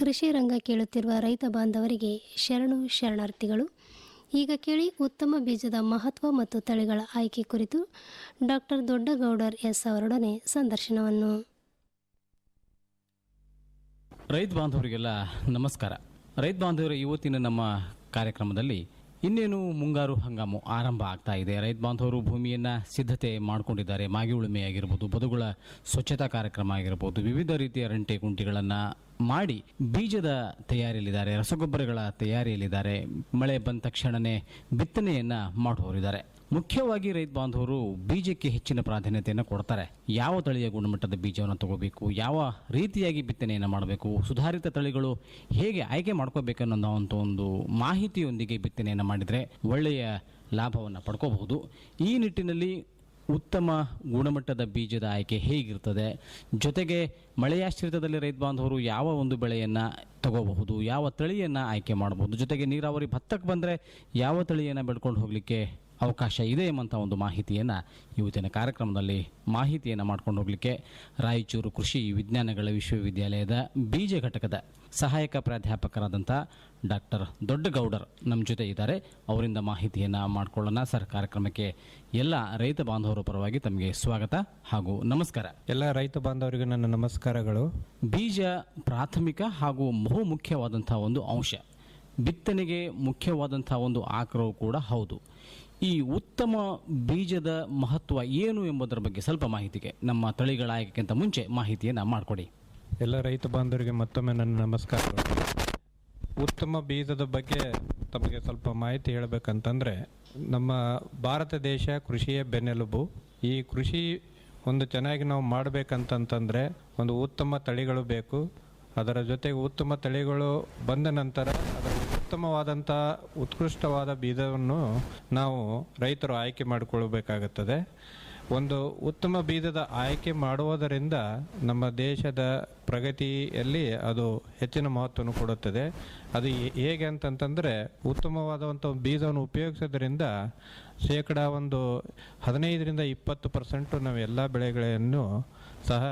ಕೃಷಿ ರಂಗ ಕೇಳುತ್ತಿರುವ ರೈತ ಬಾಂಧವರಿಗೆ ಶರಣು ಶರಣಾರ್ಥಿಗಳು. ಈಗ ಕೇಳಿ ಉತ್ತಮ ಬೀಜದ ಮಹತ್ವ ಮತ್ತು ತಳಿಗಳ ಆಯ್ಕೆ ಕುರಿತು ಡಾಕ್ಟರ್ ದೊಡ್ಡಗೌಡರ್ ಎಸ್ ಅವರೊಡನೆ ಸಂದರ್ಶನವನ್ನು. ರೈತ ಬಾಂಧವರಿಗೆಲ್ಲ ನಮಸ್ಕಾರ. ರೈತ ಬಾಂಧವರು ಇವತ್ತಿನ ನಮ್ಮ ಕಾರ್ಯಕ್ರಮದಲ್ಲಿ ಇನ್ನೇನು ಮುಂಗಾರು ಹಂಗಾಮು ಆರಂಭ ಆಗ್ತಾ ಇದೆ. ರೈತ ಬಾಂಧವರು ಭೂಮಿಯನ್ನು ಸಿದ್ಧತೆ ಮಾಡಿಕೊಂಡಿದ್ದಾರೆ. ಮಾಗಿ ಉಳುಮೆ ಆಗಿರ್ಬೋದು ಬದುಗಳ ಸ್ವಚ್ಛತಾ ಕಾರ್ಯಕ್ರಮ ಆಗಿರ್ಬೋದು, ವಿವಿಧ ರೀತಿಯ ರಂಟೆ ಕುಂಟಿಗಳನ್ನು ಮಾಡಿ ಬೀಜದ ತಯಾರಿಯಲ್ಲಿದ್ದಾರೆ, ರಸಗೊಬ್ಬರಗಳ ತಯಾರಿಯಲ್ಲಿದ್ದಾರೆ. ಮಳೆ ಬಂದ ತಕ್ಷಣವೇ ಬಿತ್ತನೆಯನ್ನು ಮಾಡುವವರಿದ್ದಾರೆ. ಮುಖ್ಯವಾಗಿ ರೈತ ಬಾಂಧವರು ಬೀಜಕ್ಕೆ ಹೆಚ್ಚಿನ ಪ್ರಾಧಾನ್ಯತೆಯನ್ನು ಕೊಡ್ತಾರೆ. ಯಾವ ತಳಿಯ ಗುಣಮಟ್ಟದ ಬೀಜವನ್ನು ತಗೋಬೇಕು? ಯಾವ ರೀತಿಯಾಗಿ ಬಿತ್ತನೆಯನ್ನು ಮಾಡಬೇಕು? ಸುಧಾರಿತ ತಳಿಗಳು ಹೇಗೆ ಆಯ್ಕೆ ಮಾಡ್ಕೋಬೇಕನ್ನೋ ಒಂದು ಮಾಹಿತಿಯೊಂದಿಗೆ ಬಿತ್ತನೆಯನ್ನು ಮಾಡಿದರೆ ಒಳ್ಳೆಯ ಲಾಭವನ್ನು ಪಡ್ಕೋಬಹುದು. ಈ ನಿಟ್ಟಿನಲ್ಲಿ ಉತ್ತಮ ಗುಣಮಟ್ಟದ ಬೀಜದ ಆಯ್ಕೆ ಹೇಗಿರ್ತದೆ? ಜೊತೆಗೆ ಮಳೆಯಾಶ್ರಿತದಲ್ಲಿ ರೈತ ಬಾಂಧವರು ಯಾವ ಒಂದು ಬೆಳೆಯನ್ನು ತಗೋಬಹುದು? ಯಾವ ತಳಿಯನ್ನು ಆಯ್ಕೆ ಮಾಡಬಹುದು? ಜೊತೆಗೆ ನೀರಾವರಿ ಭತ್ತಕ್ಕೆ ಬಂದರೆ ಯಾವ ತಳಿಯನ್ನು ಬೆಳ್ಕೊಂಡು ಹೋಗಲಿಕ್ಕೆ ಅವಕಾಶ ಇದೆ ಎಂಬಂಥ ಒಂದು ಮಾಹಿತಿಯನ್ನು ಇವತ್ತಿನ ಕಾರ್ಯಕ್ರಮದಲ್ಲಿ ಮಾಹಿತಿಯನ್ನು ಮಾಡ್ಕೊಂಡು ಹೋಗಲಿಕ್ಕೆ ರಾಯಚೂರು ಕೃಷಿ ವಿಜ್ಞಾನಗಳ ವಿಶ್ವವಿದ್ಯಾಲಯದ ಬೀಜ ಘಟಕದ ಸಹಾಯಕ ಪ್ರಾಧ್ಯಾಪಕರಾದಂಥ ಡಾಕ್ಟರ್ ದೊಡ್ಡಗೌಡರ್ ನಮ್ಮ ಜೊತೆ ಇದ್ದಾರೆ. ಅವರಿಂದ ಮಾಹಿತಿಯನ್ನು ಮಾಡಿಕೊಳ್ಳೋಣ. ಸರ್ ಕಾರ್ಯಕ್ರಮಕ್ಕೆ ಎಲ್ಲ ರೈತ ಬಾಂಧವರ ಪರವಾಗಿ ತಮಗೆ ಸ್ವಾಗತ ಹಾಗೂ ನಮಸ್ಕಾರ. ಎಲ್ಲ ರೈತ ಬಾಂಧವರಿಗೂ ನನ್ನ ನಮಸ್ಕಾರಗಳು. ಬೀಜ ಪ್ರಾಥಮಿಕ ಹಾಗೂ ಬಹು ಮುಖ್ಯವಾದಂಥ ಒಂದು ಅಂಶ. ಬಿತ್ತನೆಗೆ ಮುಖ್ಯವಾದಂಥ ಒಂದು ಆಕ್ರವು ಕೂಡ ಹೌದು. ಈ ಉತ್ತಮ ಬೀಜದ ಮಹತ್ವ ಏನು ಎಂಬುದರ ಬಗ್ಗೆ ಸ್ವಲ್ಪ ಮಾಹಿತಿಗೆ ನಮ್ಮ ತಳಿಗಳ ಆಯ್ಕೆಗಿಂತ ಮುಂಚೆ ಮಾಹಿತಿಯನ್ನು ಮಾಡಿಕೊಡಿ. ಎಲ್ಲ ರೈತ ಬಾಂಧವರಿಗೆ ಮತ್ತೊಮ್ಮೆ ನನ್ನ ನಮಸ್ಕಾರ. ಉತ್ತಮ ಬೀಜದ ಬಗ್ಗೆ ತಮಗೆ ಸ್ವಲ್ಪ ಮಾಹಿತಿ ಹೇಳಬೇಕಂತಂದರೆ, ನಮ್ಮ ಭಾರತ ದೇಶ ಕೃಷಿಯ ಬೆನ್ನೆಲುಬು. ಈ ಕೃಷಿ ಒಂದು ಚೆನ್ನಾಗಿ ನಾವು ಮಾಡಬೇಕಂತಂತಂದರೆ ಒಂದು ಉತ್ತಮ ತಳಿಗಳು ಬೇಕು. ಅದರ ಜೊತೆಗೆ ಉತ್ತಮ ತಳಿಗಳು ಬಂದ ನಂತರ ಅದರ ಉತ್ತಮವಾದಂಥ ಉತ್ಕೃಷ್ಟವಾದ ಬೀಜವನ್ನು ನಾವು ರೈತರು ಆಯ್ಕೆ ಮಾಡಿಕೊಳ್ಳಬೇಕಾಗುತ್ತದೆ. ಒಂದು ಉತ್ತಮ ಬೀಜದ ಆಯ್ಕೆ ಮಾಡುವುದರಿಂದ ನಮ್ಮ ದೇಶದ ಪ್ರಗತಿಯಲ್ಲಿ ಅದು ಹೆಚ್ಚಿನ ಮಹತ್ವವನ್ನು ಕೊಡುತ್ತದೆ. ಅದು ಹೇಗೆ ಅಂತಂತಂದರೆ ಉತ್ತಮವಾದಂಥ ಬೀಜವನ್ನು ಉಪಯೋಗಿಸೋದ್ರಿಂದ ಶೇಕಡಾ ಒಂದು ಹದಿನೈದರಿಂದ ಇಪ್ಪತ್ತು ಪರ್ಸೆಂಟು ನಾವು ಎಲ್ಲ ಬೆಳೆಗಳನ್ನು ಸಹ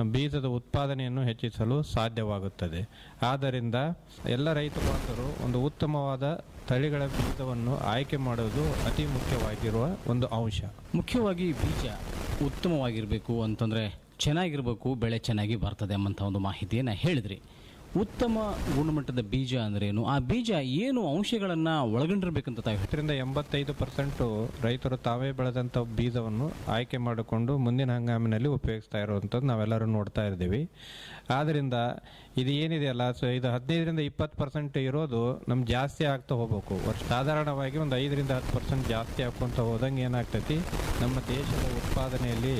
ಬೀಜದ ಉತ್ಪಾದನೆಯನ್ನು ಹೆಚ್ಚಿಸಲು ಸಾಧ್ಯವಾಗುತ್ತದೆ. ಆದ್ದರಿಂದ ಎಲ್ಲ ರೈತ ಬಾಂಧವರು ಒಂದು ಉತ್ತಮವಾದ ತಳಿಗಳ ಬೀಜವನ್ನು ಆಯ್ಕೆ ಮಾಡುವುದು ಅತಿ ಮುಖ್ಯವಾಗಿರುವ ಒಂದು ಅಂಶ. ಮುಖ್ಯವಾಗಿ ಬೀಜ ಉತ್ತಮವಾಗಿರಬೇಕು ಅಂತಂದರೆ ಚೆನ್ನಾಗಿರಬೇಕು, ಬೆಳೆ ಚೆನ್ನಾಗಿ ಬರ್ತದೆ ಅಂಬಂಥ ಒಂದು ಮಾಹಿತಿಯನ್ನು ಹೇಳಿದ್ರಿ. ಉತ್ತಮ ಗುಣಮಟ್ಟದ ಬೀಜ ಅಂದ್ರೇನು ಆ ಬೀಜ ಏನು ಅಂಶಗಳನ್ನು ಒಳಗೊಂಡಿರಬೇಕಂತ ತಾವು? ಹತ್ತರಿಂದ ಎಂಬತ್ತೈದು ಪರ್ಸೆಂಟು ರೈತರು ತಾವೇ ಬೆಳೆದಂಥ ಬೀಜವನ್ನು ಆಯ್ಕೆ ಮಾಡಿಕೊಂಡು ಮುಂದಿನ ಹಂಗಾಮಿನಲ್ಲಿ ಉಪಯೋಗಿಸ್ತಾ ಇರುವಂಥದ್ದು ನಾವೆಲ್ಲರೂ ನೋಡ್ತಾ ಇದ್ದೀವಿ ಆದ್ದರಿಂದ ಇದು ಏನಿದೆಯಲ್ಲ ಸೊ ಇದು ಹದಿನೈದರಿಂದ ಇಪ್ಪತ್ತು ಪರ್ಸೆಂಟ್ ಇರೋದು ನಮ್ಗೆ ಜಾಸ್ತಿ ಆಗ್ತಾ ಹೋಗ್ಬೇಕು. ವರ್ಷ ಸಾಧಾರಣವಾಗಿ ಒಂದು ಐದರಿಂದ ಹತ್ತು ಪರ್ಸೆಂಟ್ ಜಾಸ್ತಿ ಹಾಕ್ಕೊಂತ ಹೋದಂಗೆ ಏನಾಗ್ತೈತಿ, ನಮ್ಮ ದೇಶದ ಉತ್ಪಾದನೆಯಲ್ಲಿ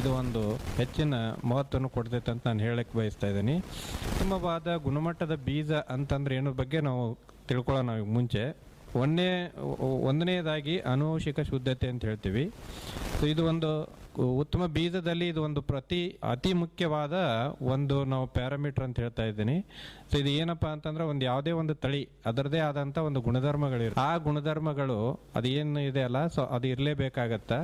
ಇದು ಒಂದು ಹೆಚ್ಚಿನ ಮಹತ್ವವನ್ನು ಕೊಡ್ತೈತೆ ಅಂತ ನಾನು ಹೇಳಕ್ಕೆ ಬಯಸ್ತಾ ಇದ್ದೀನಿ. ಉತ್ತಮವಾದ ಗುಣಮಟ್ಟದ ಬೀಜ ಅಂತಂದ್ರೆ ಏನೋ ಬಗ್ಗೆ ನಾವು ತಿಳ್ಕೊಳ್ಳೋಣ ಮುಂಚೆ. ಒಂದನೇ ಒಂದನೇದಾಗಿ ಅನುವಂಶಿಕ ಶುದ್ಧತೆ ಅಂತ ಹೇಳ್ತೀವಿ. ಸೊ ಇದು ಒಂದು ಉತ್ತಮ ಬೀಜದಲ್ಲಿ ಇದು ಒಂದು ಪ್ರತಿ, ಅತಿ ಮುಖ್ಯವಾದ ಒಂದು ನಾವು ಪ್ಯಾರಾಮೀಟರ್ ಅಂತ ಹೇಳ್ತಾ ಇದ್ದೀನಿ. ಸೊ ಇದು ಏನಪ್ಪಾ ಅಂತಂದ್ರೆ ಒಂದು ಯಾವುದೇ ಒಂದು ತಳಿ ಅದರದೇ ಆದಂಥ ಒಂದು ಗುಣಧರ್ಮಗಳಿರು ಆ ಗುಣಧರ್ಮಗಳು ಅದು ಏನು ಇದೆ ಅಲ್ಲ, ಸೊ ಅದು ಇರಲೇಬೇಕಾಗತ್ತೆ?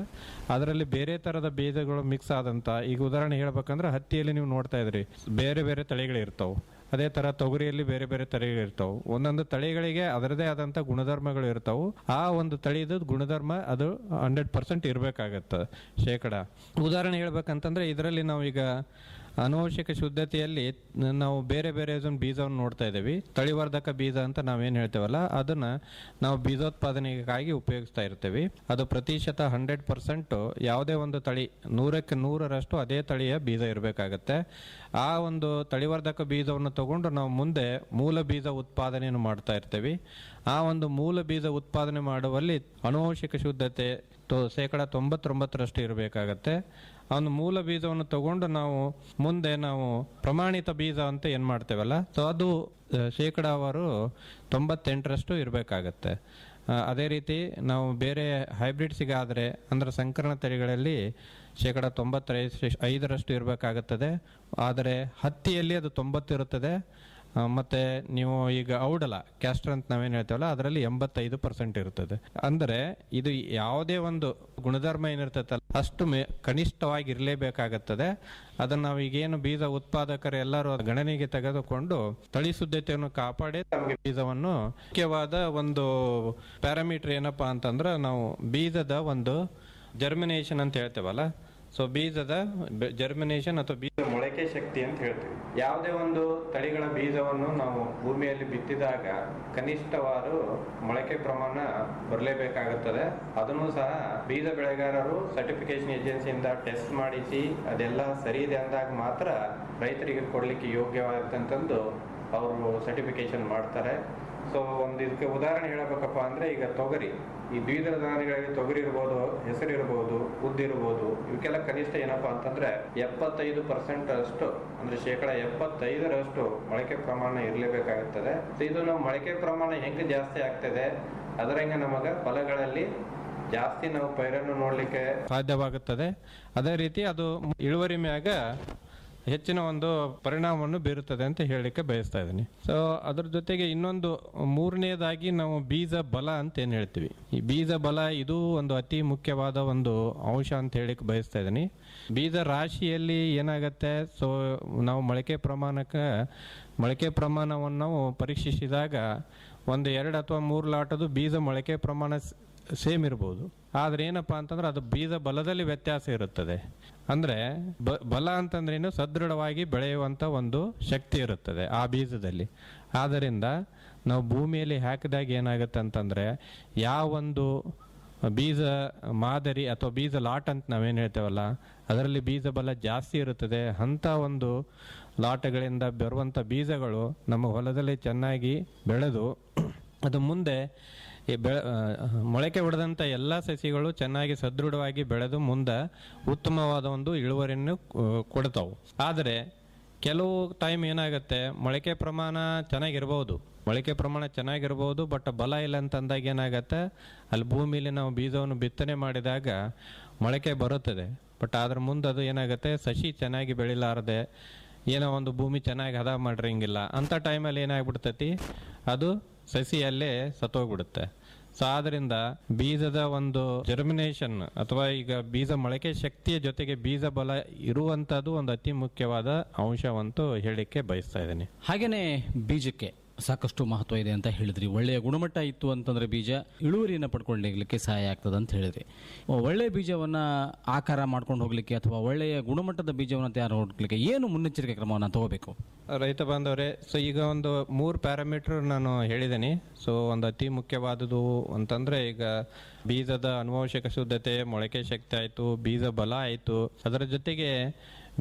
ಅದರಲ್ಲಿ ಬೇರೆ ಥರದ ಬೀಜಗಳು ಮಿಕ್ಸ್ ಆದಂಥ ಈಗ ಉದಾಹರಣೆ ಹೇಳ್ಬೇಕಂದ್ರೆ ಹತ್ತಿಯಲ್ಲಿ ನೀವು ನೋಡ್ತಾ ಇದ್ರಿ ಬೇರೆ ಬೇರೆ ತಳಿಗಳಿರ್ತಾವೆ. ಅದೇ ತರ ತೊಗರಿಯಲ್ಲಿ ಬೇರೆ ಬೇರೆ ತಳಿಗಳು ಇರ್ತಾವೆ. ಒಂದೊಂದು ತಳಿಗಳಿಗೆ ಅದರದೇ ಆದಂತ ಗುಣಧರ್ಮಗಳು ಇರ್ತಾವೆ. ಆ ಒಂದು ತಳಿದ ಗುಣಧರ್ಮ ಅದು ಹಂಡ್ರೆಡ್ ಪರ್ಸೆಂಟ್ ಇರಬೇಕಾಗತ್ತೆ ಶೇಕಡ. ಉದಾಹರಣೆ ಹೇಳ್ಬೇಕಂತಂದ್ರೆ ಇದರಲ್ಲಿ ನಾವು ಈಗ ಅನುವಂಶಿಕ ಶುದ್ಧತೆಯಲ್ಲಿ ನಾವು ಬೇರೆ ಬೇರೆ ಬೀಜವನ್ನು ನೋಡ್ತಾ ಇದ್ದೀವಿ. ತಳಿವರ್ಧಕ ಬೀಜ ಅಂತ ನಾವೇನು ಹೇಳ್ತೇವಲ್ಲ, ಅದನ್ನು ನಾವು ಬೀಜೋತ್ಪಾದನೆಗಾಗಿ ಉಪಯೋಗಿಸ್ತಾ ಇರ್ತೀವಿ. ಅದು ಪ್ರತಿಶತ ಹಂಡ್ರೆಡ್ ಪರ್ಸೆಂಟು ಯಾವುದೇ ಒಂದು ತಳಿ, ನೂರಕ್ಕೆ ನೂರರಷ್ಟು ಅದೇ ತಳಿಯ ಬೀಜ ಇರಬೇಕಾಗತ್ತೆ. ಆ ಒಂದು ತಳಿವರ್ಧಕ ಬೀಜವನ್ನು ತಗೊಂಡು ನಾವು ಮುಂದೆ ಮೂಲ ಬೀಜ ಉತ್ಪಾದನೆಯನ್ನು ಮಾಡ್ತಾ ಇರ್ತೇವೆ. ಆ ಒಂದು ಮೂಲ ಬೀಜ ಉತ್ಪಾದನೆ ಮಾಡುವಲ್ಲಿ ಅನುವಂಶಿಕ ಶುದ್ಧತೆ ಶೇಕಡ ತೊಂಬತ್ತೊಂಬತ್ತರಷ್ಟು ಇರಬೇಕಾಗತ್ತೆ. ಒಂದು ಮೂಲ ಬೀಜವನ್ನು ತಗೊಂಡು ನಾವು ಮುಂದೆ ನಾವು ಪ್ರಮಾಣಿತ ಬೀಜ ಅಂತ ಏನು ಮಾಡ್ತೇವಲ್ಲ? ಸೊ ಅದು ಶೇಕಡಾವಾರು ತೊಂಬತ್ತೆಂಟರಷ್ಟು ಇರಬೇಕಾಗತ್ತೆ. ಅದೇ ರೀತಿ ನಾವು ಬೇರೆ ಹೈಬ್ರಿಡ್ಸಿಗಾದರೆ ಅಂದರೆ ಸಂಕರಣ ತಳಿಗಳಲ್ಲಿ ಶೇಕಡ ತೊಂಬತ್ತೈದು ಐದರಷ್ಟು ಇರಬೇಕಾಗುತ್ತದೆ. ಆದರೆ ಹತ್ತಿಯಲ್ಲಿ ಅದು ತೊಂಬತ್ತು ಇರುತ್ತದೆ. ಆ, ಮತ್ತೆ ನೀವು ಈಗ ಔಡಲ ಕ್ಯಾಸ್ಟರ್ ಅಂತ ನಾವೇನು ಹೇಳ್ತೇವಲ್ಲ, ಅದರಲ್ಲಿ ಎಂಬತ್ತೈದು ಪರ್ಸೆಂಟ್ ಇರ್ತದೆ. ಅಂದರೆ ಇದು ಯಾವುದೇ ಒಂದು ಗುಣಧರ್ಮ ಏನಿರ್ತೈತಲ್ಲ, ಅಷ್ಟು ಮೇ ಕನಿಷ್ಠವಾಗಿ ಇರಲೇಬೇಕಾಗುತ್ತದೆ ಅದನ್ನು ನಾವು ಈಗೇನು ಬೀಜ ಉತ್ಪಾದಕರು ಎಲ್ಲರೂ ಗಣನೆಗೆ ತೆಗೆದುಕೊಂಡು ತಳಿ ಶುದ್ಧತೆಯನ್ನು ಕಾಪಾಡಿ ನಮಗೆ ಬೀಜವನ್ನು ಮುಖ್ಯವಾದ ಒಂದು ಪ್ಯಾರಾಮೀಟರ್ ಏನಪ್ಪಾ ಅಂತಂದ್ರೆ ನಾವು ಬೀಜದ ಒಂದು ಜರ್ಮಿನೇಷನ್ ಅಂತ ಹೇಳ್ತೇವಲ್ಲ ಸೊ ಬೀಜದ ಜರ್ಮಿನೇಷನ್ ಅಥವಾ ಬೀಜ ಮೊಳಕೆ ಶಕ್ತಿ ಅಂತ ಹೇಳ್ತೀವಿ. ಯಾವುದೇ ಒಂದು ತಳಿಗಳ ಬೀಜವನ್ನು ನಾವು ಭೂಮಿಯಲ್ಲಿ ಬಿತ್ತಿದಾಗ ಕನಿಷ್ಠವಾರು ಮೊಳಕೆ ಪ್ರಮಾಣ ಬರಲೇಬೇಕಾಗುತ್ತದೆ. ಅದನ್ನು ಸಹ ಬೀಜ ಬೆಳೆಗಾರರು ಸರ್ಟಿಫಿಕೇಶನ್ ಏಜೆನ್ಸಿಯಿಂದ ಟೆಸ್ಟ್ ಮಾಡಿಸಿ ಅದೆಲ್ಲ ಸರಿ ಇದೆ ಅಂದಾಗ ಮಾತ್ರ ರೈತರಿಗೆ ಕೊಡಲಿಕ್ಕೆ ಯೋಗ್ಯವಾದಂತಂದು ಅವರು ಸರ್ಟಿಫಿಕೇಶನ್ ಮಾಡ್ತಾರೆ. ಸೊ ಒಂದು ಇದಕ್ಕೆ ಉದಾಹರಣೆ ಹೇಳಬೇಕಪ್ಪ ಅಂದ್ರೆ ಈಗ ತೊಗರಿ. ಈ ದ್ವಿದಳ ಧಾನ್ಯಗಳಲ್ಲಿ ತೊಗರಿ ಇರ್ಬೋದು, ಹೆಸರು ಇರ್ಬೋದು, ಉದ್ದು ಇರ್ಬೋದು, ಇವಕ್ಕೆಲ್ಲ ಕನಿಷ್ಠ ಏನಪ್ಪಾ ಅಂತಂದ್ರೆ ಎಪ್ಪತ್ತೈದು ಪರ್ಸೆಂಟ್ ಅಷ್ಟು, ಅಂದ್ರೆ ಶೇಕಡ ಎಪ್ಪತ್ತೈದರಷ್ಟು ಮೊಳಕೆ ಪ್ರಮಾಣ ಇರಲೇಬೇಕಾಗುತ್ತದೆ. ಇದು ನಾವು ಮೊಳಕೆ ಪ್ರಮಾಣ ಹೆಂಗೆ ಜಾಸ್ತಿ ಆಗ್ತದೆ, ಅದರಂಗೆ ನಮಗ ಫಲಗಳಲ್ಲಿ ಜಾಸ್ತಿ ನಾವು ಪೈರನ್ನು ನೋಡ್ಲಿಕ್ಕೆ ಸಾಧ್ಯವಾಗುತ್ತದೆ. ಅದೇ ರೀತಿ ಅದು ಇಳುವರಿ ಮ್ಯಾಗ ಹೆಚ್ಚಿನ ಒಂದು ಪರಿಣಾಮವನ್ನು ಬೀರುತ್ತದೆ ಅಂತ ಹೇಳಲಿಕ್ಕೆ ಬಯಸ್ತಾ ಇದ್ದೀನಿ. ಸೊ ಅದ್ರ ಜೊತೆಗೆ ಇನ್ನೊಂದು ಮೂರನೇದಾಗಿ ನಾವು ಬೀಜ ಬಲ ಅಂತ ಏನು ಹೇಳ್ತೀವಿ. ಈ ಬೀಜ ಬಲ ಇದು ಒಂದು ಅತಿ ಮುಖ್ಯವಾದ ಒಂದು ಅಂಶ ಅಂತ ಹೇಳಿಕ್ಕೆ ಬಯಸ್ತಾ ಇದ್ದೀನಿ. ಬೀಜ ರಾಶಿಯಲ್ಲಿ ಏನಾಗುತ್ತೆ? ಸೊ ನಾವು ಮೊಳಕೆ ಪ್ರಮಾಣಕ್ಕೆ ಮೊಳಕೆ ಪ್ರಮಾಣವನ್ನು ನಾವು ಪರೀಕ್ಷಿಸಿದಾಗ ಒಂದು ಎರಡು ಅಥವಾ ಮೂರು ಲಾಟದು ಬೀಜ ಮೊಳಕೆ ಪ್ರಮಾಣ ಸೇಮ್ ಇರ್ಬೋದು. ಆದ್ರೆ ಏನಪ್ಪ ಅಂತಂದ್ರೆ ಅದು ಬೀಜ ಬಲದಲ್ಲಿ ವ್ಯತ್ಯಾಸ ಇರುತ್ತದೆ. ಅಂದ್ರೆ ಬ- ಬಲ ಅಂತಂದ್ರೇನು ಸದೃಢವಾಗಿ ಬೆಳೆಯುವಂತ ಒಂದು ಶಕ್ತಿ ಇರುತ್ತದೆ ಆ ಬೀಜದಲ್ಲಿ. ಆದ್ದರಿಂದ ನಾವು ಭೂಮಿಯಲ್ಲಿ ಹಾಕಿದಾಗ ಏನಾಗುತ್ತೆ ಅಂತಂದ್ರೆ ಯಾವೊಂದು ಬೀಜ ಮಾದರಿ ಅಥವಾ ಬೀಜ ಲಾಟ್ ಅಂತ ನಾವೇನು ಹೇಳ್ತೇವಲ್ಲ, ಅದರಲ್ಲಿ ಬೀಜ ಬಲ ಜಾಸ್ತಿ ಇರುತ್ತದೆ. ಅಂಥ ಒಂದು ಲಾಟಗಳಿಂದ ಬರುವಂಥ ಬೀಜಗಳು ನಮ್ಮ ಹೊಲದಲ್ಲಿ ಚೆನ್ನಾಗಿ ಬೆಳೆದು ಅದು ಮುಂದೆ ಈ ಬೆಳೆ ಮೊಳಕೆ ಹೊಡೆದಂಥ ಎಲ್ಲ ಸಸಿಗಳು ಚೆನ್ನಾಗಿ ಸದೃಢವಾಗಿ ಬೆಳೆದು ಮುಂದೆ ಉತ್ತಮವಾದ ಒಂದು ಇಳುವರಿಯನ್ನು ಕೊಡ್ತಾವೆ. ಆದರೆ ಕೆಲವು ಟೈಮ್ ಏನಾಗುತ್ತೆ, ಮೊಳಕೆ ಪ್ರಮಾಣ ಚೆನ್ನಾಗಿರ್ಬೋದು. ಮೊಳಕೆ ಪ್ರಮಾಣ ಚೆನ್ನಾಗಿರ್ಬೋದು ಬಟ್ ಬಲ ಇಲ್ಲ ಅಂತಂದಾಗ ಏನಾಗುತ್ತೆ, ಅಲ್ಲಿ ಭೂಮಿಲಿ ನಾವು ಬೀಜವನ್ನು ಬಿತ್ತನೆ ಮಾಡಿದಾಗ ಮೊಳಕೆ ಬರುತ್ತದೆ. ಬಟ್ ಅದ್ರ ಮುಂದೆ ಅದು ಏನಾಗುತ್ತೆ, ಸಸಿ ಚೆನ್ನಾಗಿ ಬೆಳಿಲಾರದೆ, ಏನೋ ಒಂದು ಭೂಮಿ ಚೆನ್ನಾಗಿ ಹದ ಮಾಡಿರಂಗಿಲ್ಲ ಅಂಥ ಟೈಮಲ್ಲಿ ಏನಾಗ್ಬಿಡ್ತೈತಿ, ಅದು ಸಸಿಯಲ್ಲೇ ಸತ್ತೋಗ್ಬಿಡುತ್ತೆ. ಸೊ ಆದ್ರಿಂದ ಬೀಜದ ಒಂದು ಜರ್ಮಿನೇಷನ್ ಅಥವಾ ಈಗ ಬೀಜ ಮೊಳಕೆ ಶಕ್ತಿಯ ಜೊತೆಗೆ ಬೀಜ ಬಲ ಇರುವಂತದ್ದು ಒಂದು ಅತಿ ಮುಖ್ಯವಾದ ಅಂಶವಂತೂ ಹೇಳಿಕ್ಕೆ ಬಯಸ್ತಾ ಇದ್ದೀನಿ. ಹಾಗೇನೆ ಬೀಜಕ್ಕೆ ಸಾಕಷ್ಟು ಮಹತ್ವ ಇದೆ ಅಂತ ಹೇಳಿದ್ರಿ. ಒಳ್ಳೆಯ ಗುಣಮಟ್ಟ ಇತ್ತು ಅಂತಂದ್ರೆ ಬೀಜ ಇಳುವರಿಯನ್ನು ಪಡ್ಕೊಳ್ಳಲಿಕ್ಕೆ ಸಹಾಯ ಆಗ್ತದೆ ಅಂತ ಹೇಳಿದ್ರಿ. ಒಳ್ಳೆಯ ಬೀಜವನ್ನ ಆಕಾರ ಮಾಡ್ಕೊಂಡು ಹೋಗ್ಲಿಕ್ಕೆ ಅಥವಾ ಒಳ್ಳೆಯ ಗುಣಮಟ್ಟದ ಬೀಜವನ್ನು ತಯಾರು ಹೋಗ್ಲಿಕ್ಕೆ ಏನು ಮುನ್ನೆಚ್ಚರಿಕೆ ಕ್ರಮವನ್ನು ತಗೋಬೇಕು? ರೈತ ಬಾಂಧವರೇ ಸೊ ಈಗ ಒಂದು ಮೂರು ಪ್ಯಾರಾಮೀಟರ್ ನಾನು ಹೇಳಿದ್ದೀನಿ. ಸೊ ಒಂದು ಅತಿ ಮುಖ್ಯವಾದದ್ದು ಅಂತಂದ್ರೆ ಈಗ ಬೀಜದ ಅನುವಂಶಿಕ ಶುದ್ಧತೆ, ಮೊಳಕೆ ಶಕ್ತಿ ಆಯಿತು, ಬೀಜ ಬಲ ಆಯಿತು. ಅದರ ಜೊತೆಗೆ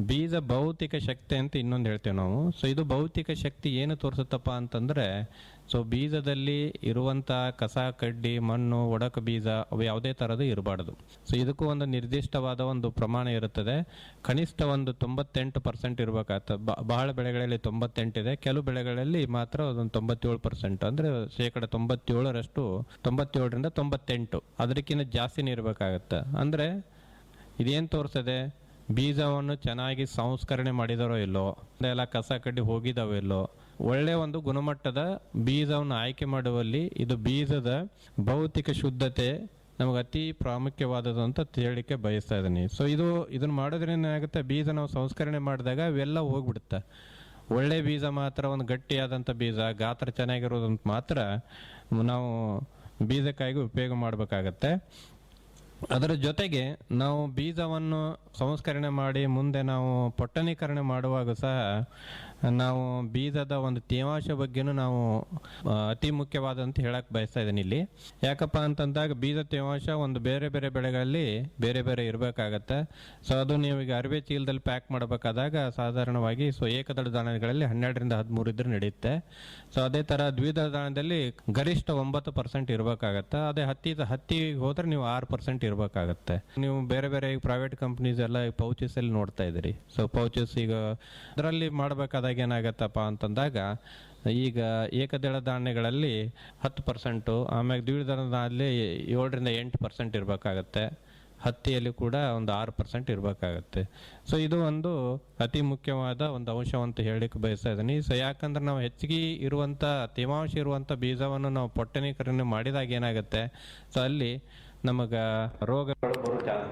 ಬೀಜ ಭೌತಿಕ ಶಕ್ತಿ ಅಂತ ಇನ್ನೊಂದು ಹೇಳ್ತೇವೆ ನಾವು. ಸೊ ಇದು ಭೌತಿಕ ಶಕ್ತಿ ಏನು ತೋರಿಸುತ್ತಪ್ಪ ಅಂತಂದರೆ ಸೊ ಬೀಜದಲ್ಲಿ ಇರುವಂಥ ಕಸ, ಕಡ್ಡಿ, ಮಣ್ಣು, ಒಡಕ ಬೀಜ, ಅವು ಯಾವುದೇ ಥರದ್ದು ಇರಬಾರ್ದು. ಸೊ ಇದಕ್ಕೂ ಒಂದು ನಿರ್ದಿಷ್ಟವಾದ ಒಂದು ಪ್ರಮಾಣ ಇರುತ್ತದೆ. ಕನಿಷ್ಠ ಒಂದು ತೊಂಬತ್ತೆಂಟು ಪರ್ಸೆಂಟ್ ಇರಬೇಕಾಗ್ತದೆ ಬಹಳ ಬೆಳೆಗಳಲ್ಲಿ ತೊಂಬತ್ತೆಂಟಿದೆ ಕೆಲವು ಬೆಳೆಗಳಲ್ಲಿ ಮಾತ್ರ ಅದೊಂದು ತೊಂಬತ್ತೇಳು ಪರ್ಸೆಂಟ್. ಅಂದರೆ ಶೇಕಡ ತೊಂಬತ್ತೇಳರಷ್ಟು, ತೊಂಬತ್ತೇಳರಿಂದ ತೊಂಬತ್ತೆಂಟು. ಅದಕ್ಕಿಂತ ಜಾಸ್ತಿನೇ ಇರಬೇಕಾಗತ್ತೆ. ಅಂದರೆ ಇದೇನು ತೋರಿಸ್ತದೆ ಬೀಜವನ್ನು ಚೆನ್ನಾಗಿ ಸಂಸ್ಕರಣೆ ಮಾಡಿದಾರೋ ಇಲ್ಲೋ ಎಲ್ಲ ಕಸ ಕಡ್ಡಿ ಹೋಗಿದಾವೆ ಇಲ್ಲೋ, ಒಳ್ಳೆ ಒಂದು ಗುಣಮಟ್ಟದ ಬೀಜವನ್ನು ಆಯ್ಕೆ ಮಾಡುವಲ್ಲಿ ಇದು ಬೀಜದ ಭೌತಿಕ ಶುದ್ಧತೆ ನಮಗೆ ಅತಿ ಪ್ರಾಮುಖ್ಯವಾದದ್ದು ಅಂತ ಹೇಳಲಿಕ್ಕೆ ಬಯಸ್ತಾ ಇದ್ದೀನಿ. ಸೊ ಇದು ಇದನ್ನ ಮಾಡೋದ್ರಿಂದ ಏನಾಗುತ್ತೆ? ಬೀಜ ನಾವು ಸಂಸ್ಕರಣೆ ಮಾಡಿದಾಗ ಅವೆಲ್ಲ ಹೋಗ್ಬಿಡುತ್ತೆ. ಒಳ್ಳೆ ಬೀಜ ಮಾತ್ರ, ಒಂದು ಗಟ್ಟಿಯಾದಂಥ ಬೀಜ, ಗಾತ್ರ ಚೆನ್ನಾಗಿರೋದಂತ ಮಾತ್ರ ನಾವು ಬೀಜಕ್ಕಾಗಿ ಉಪಯೋಗ ಮಾಡಬೇಕಾಗತ್ತೆ. ಅದರ ಜೊತೆಗೆ ನಾವು ಬೀಜವನ್ನು ಸಂಸ್ಕರಣೆ ಮಾಡಿ ಮುಂದೆ ನಾವು ಪೊಟ್ಟಣೀಕರಣೆ ಮಾಡುವಾಗ ಸಹ ನಾವು ಬೀಜದ ಒಂದು ತೇವಾಂಶ ಬಗ್ಗೆನೂ ನಾವು ಅತಿ ಮುಖ್ಯವಾದಂತ ಹೇಳಕ್ ಬಯಸ್ತಾ ಇದ್ದೀನಿ ಇಲ್ಲಿ. ಯಾಕಪ್ಪ ಅಂತಂದಾಗ ಬೀಜ ತೇವಾಂಶ ಒಂದು ಬೇರೆ ಬೇರೆ ಬೆಳೆಗಳಲ್ಲಿ ಬೇರೆ ಬೇರೆ ಇರಬೇಕಾಗತ್ತೆ. ಸೊ ಅದು ನೀವು ಈಗ ಅರಿವೆ ಚೀಲದಲ್ಲಿ ಪ್ಯಾಕ್ ಮಾಡಬೇಕಾದಾಗ ಸಾಧಾರಣವಾಗಿ ಸೊ, ಏಕದಳ ಧಾನ್ಯಗಳಲ್ಲಿ ಹನ್ನೆರಡರಿಂದ ಹದಿಮೂರು ಇದ್ರೆ ನಡೆಯುತ್ತೆ. ಸೊ ಅದೇ ತರ ದ್ವಿದಳ ಧಾನ್ಯದಲ್ಲಿ ಗರಿಷ್ಠ ಒಂಬತ್ತು ಪರ್ಸೆಂಟ್ ಇರಬೇಕಾಗತ್ತೆ. ಅದೇ ಹತ್ತಿ ಹತ್ತಿ ಹೋದ್ರೆ ನೀವು ಆರು ಪರ್ಸೆಂಟ್ ಇರಬೇಕಾಗತ್ತೆ. ನೀವು ಬೇರೆ ಬೇರೆ ಪ್ರೈವೇಟ್ ಕಂಪ್ನೀಸ್ ಎಲ್ಲ ಪೌಚಸ್ ಅಲ್ಲಿ ನೋಡ್ತಾ ಇದ್ದೀರಿ. ಸೊ ಪೌಚಸ್ ಈಗ ಅದರಲ್ಲಿ ಮಾಡಬೇಕಾದಾಗ ಏನಾಗತ್ತಪ್ಪ ಅಂತಂದಾಗ, ಈಗ ಏಕದಳ ಧಾನ್ಯಗಳಲ್ಲಿ ಹತ್ತು ಪರ್ಸೆಂಟು ಆಮೇಲೆ ದ್ವಿದಳ ಧಾನ್ಯದಲ್ಲಿ ಏಳರಿಂದ ಎಂಟು ಪರ್ಸೆಂಟ್ ಇರಬೇಕಾಗತ್ತೆ. ಹತ್ತಿಯಲ್ಲಿ ಕೂಡ ಒಂದು ಆರು ಪರ್ಸೆಂಟ್ ಇರಬೇಕಾಗತ್ತೆ. ಸೊ ಇದು ಒಂದು ಅತಿ ಮುಖ್ಯವಾದ ಒಂದು ಅಂಶ ಅಂತ ಹೇಳಲಿಕ್ಕೆ ಬಯಸ್ತಾ ಇದ್ದೀನಿ. ಸೊ ಯಾಕಂದ್ರೆ ನಾವು ಹೆಚ್ಚಿಗೆ ಇರುವಂಥ, ತೇವಾಂಶ ಇರುವಂಥ ಬೀಜವನ್ನು ನಾವು ಪೊಟ್ಟಣೀಕರಣ ಮಾಡಿದಾಗ ಏನಾಗುತ್ತೆ? ಸೊ ಅಲ್ಲಿ ನಮಗೆ ರೋಗಗಳು ಬರೋ ಇರುತ್ತೆ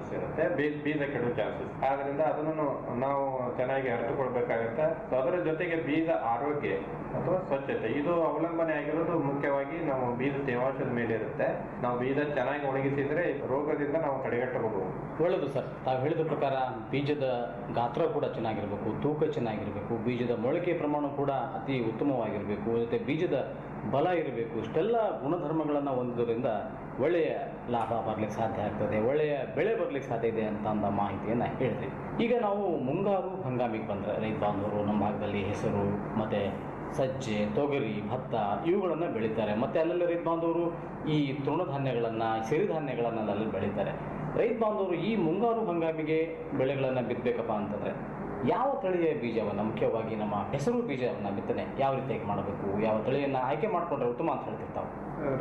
ಬೀಜ ಕೆಡುವ ಚಾನ್ಸಸ್ ಆದ್ರಿಂದ ಅದನ್ನು ನಾವು ಚೆನ್ನಾಗಿ ಅರಿತುಕೊಳ್ಬೇಕಾಗತ್ತೆ. ಅದರ ಜೊತೆಗೆ ಬೀಜ ಆರೋಗ್ಯ ಅಥವಾ ಸ್ವಚ್ಛತೆ. ಇದು ಅವಲಂಬನೆ ಆಗಿರೋದು ಮುಖ್ಯವಾಗಿ ನಾವು ಬೀಜ ತೇವಾಂಶದ ಮೇಲೆ ಇರುತ್ತೆ. ನಾವು ಬೀಜ ಚೆನ್ನಾಗಿ ಒಣಗಿಸಿದ್ರೆ ರೋಗದಿಂದ ನಾವು ತಡೆಗಟ್ಟಬಹುದು. ಒಳ್ಳೆಯದು ಸರ್. ತಾವು ಹೇಳಿದ ಪ್ರಕಾರ ಬೀಜದ ಗಾತ್ರ ಕೂಡ ಚೆನ್ನಾಗಿರಬೇಕು, ತೂಕ ಚೆನ್ನಾಗಿರಬೇಕು, ಬೀಜದ ಮೊಳಕೆ ಪ್ರಮಾಣ ಕೂಡ ಅತಿ ಉತ್ತಮವಾಗಿರಬೇಕು. ಜೊತೆ ಬೀಜದ ಬಲ ಇರಬೇಕು. ಇಷ್ಟೆಲ್ಲ ಗುಣಧರ್ಮಗಳನ್ನು ಹೊಂದಿದ್ರಿಂದ ಒಳ್ಳೆಯ ಲಾಭ ಬರಲಿಕ್ಕೆ ಸಾಧ್ಯ ಆಗ್ತದೆ, ಒಳ್ಳೆಯ ಬೆಳೆ ಬರಲಿಕ್ಕೆ ಸಾಧ್ಯ ಇದೆ ಅಂತ ಅಂದ ಮಾಹಿತಿಯನ್ನು ಹೇಳಿದೆ. ಈಗ ನಾವು ಮುಂಗಾರು ಹಂಗಾಮಿಗೆ ಬಂದರೆ ರೈತ ಬಾಂಧವರು ನಮ್ಮ ಭಾಗದಲ್ಲಿ ಹೆಸರು, ಮತ್ತು ಸಜ್ಜೆ, ತೊಗರಿ, ಭತ್ತ ಇವುಗಳನ್ನು ಬೆಳೀತಾರೆ. ಮತ್ತು ಅಲ್ಲೆಲ್ಲ ರೈತ ಬಾಂಧವರು ಈ ತೃಣಧಾನ್ಯಗಳನ್ನು, ಸಿರಿಧಾನ್ಯಗಳನ್ನು ಅಲ್ಲಲ್ಲಿ ಬೆಳೀತಾರೆ. ರೈತ ಬಾಂಧವರು ಈ ಮುಂಗಾರು ಹಂಗಾಮಿಗೆ ಬೆಳೆಗಳನ್ನು ಬಿತ್ತಬೇಕಪ್ಪ ಅಂತಂದರೆ ಯಾವ ತಳಿಯ ಬೀಜವನ್ನು, ಮುಖ್ಯವಾಗಿ ನಮ್ಮ ಹೆಸರು ಬೀಜವನ್ನು ಬಿತ್ತನೆ ಯಾವ ರೀತಿಯಾಗಿ ಮಾಡಬೇಕು, ಯಾವ ತಳಿಯನ್ನು ಆಯ್ಕೆ ಮಾಡಿಕೊಂಡ್ರೆ ಉತ್ತಮ ಅಂತ ಹೇಳ್ತಿರ್ತಾವೆ?